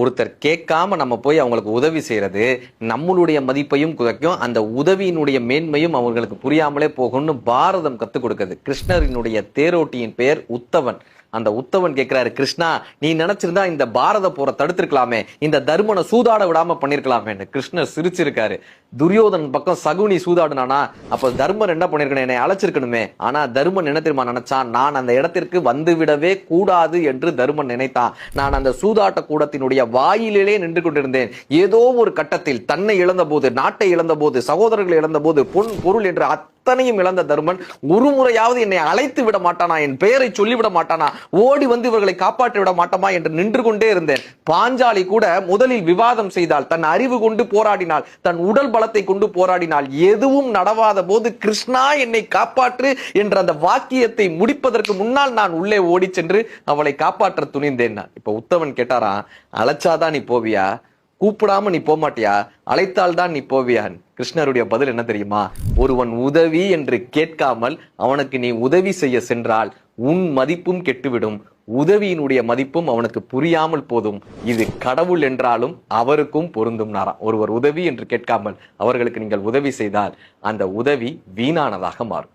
ஒருத்தர் கேட்காம நம்ம போய் அவங்களுக்கு உதவி செய்கிறது நம்மளுடைய மதிப்பையும் குறைக்கும் அந்த உதவியினுடைய மேன்மையும் அவங்களுக்கு புரியாமலே போகும்னு பாரதம் கற்றுக் கொடுக்குது. கிருஷ்ணரினுடைய தேரோட்டியின் பெயர் உத்தவன். அந்த உத்தவன் கேட்கிறாரு கிருஷ்ணா நீ நினைச்சிருந்தா இந்த பாரத போரை தடுத்திருக்கலாமே இந்த தர்மனை சூதாட விடாம பண்ணிருக்கலாமேன்னு கிருஷ்ணர் சிரிச்சிருக்காரு. துரியோதன் பக்கம் சகுனி சூதாடுனானா அப்ப தர்மன் என்ன பண்ணிருக்கணும் என்னை அழைச்சிருக்கணுமே. ஆனா தர்மன் என்ன தெரியுமா நினைச்சான் நான் அந்த இடத்திற்கு வந்து விடவே கூடாது என்று தர்மன் நினைத்தான். நான் அந்த சூதாட்ட கூடத்தினுடைய வாயிலே நின்று கொண்டிருந்தேன். ஏதோ ஒரு கட்டத்தில் தன்னை இழந்த போது நாட்டை இழந்த போது சகோதரர்களை இழந்த போது பொன் பொருள் என்று அத்தனையும் இழந்த தருமன் ஒரு முறையாவது என்னை அழைத்து விட மாட்டானா? என் பெயரை சொல்லிவிட மாட்டானா? ஓடி வந்து இவர்களை காப்பாற்றி விட மாட்டோமா என்று நின்று கொண்டே இருந்தேன். பாஞ்சாலி கூட முதலில் விவாதம் செய்தால் தன் அறிவு கொண்டு போராடினாள் தன் உடல் பலத்தை கொண்டு போராடினால் எதுவும் நடவாத போது கிருஷ்ணா என்னை காப்பாற்று என்ற அந்த வாக்கியத்தை முடிப்பதற்கு முன்னால் நான் உள்ளே ஓடி சென்று அவளை காப்பாற்ற துணிந்தேன் இப்ப உத்தவன் கேட்டாரா அழைச்சாதான் நீ போவியா? கூப்பிடாம நீ போமாட்டியா? அழைத்தால்தான் அழைத்தால் தான் நீ போவியான். கிருஷ்ணருடைய பதில் என்ன தெரியுமா? ஒருவன் உதவி என்று கேட்காமல் அவனுக்கு நீ உதவி செய்ய சென்றால் உன் மதிப்பும் கெட்டுவிடும். உதவியினுடைய மதிப்பும் அவனுக்கு புரியாமல் போதும். இது கடவுள் என்றாலும் அவருக்கும் பொருந்தும் நாராம் ஒருவர் உதவி என்று கேட்காமல் அவர்களுக்கு நீங்கள் உதவி செய்தால் அந்த உதவி வீணானதாக மாறும்.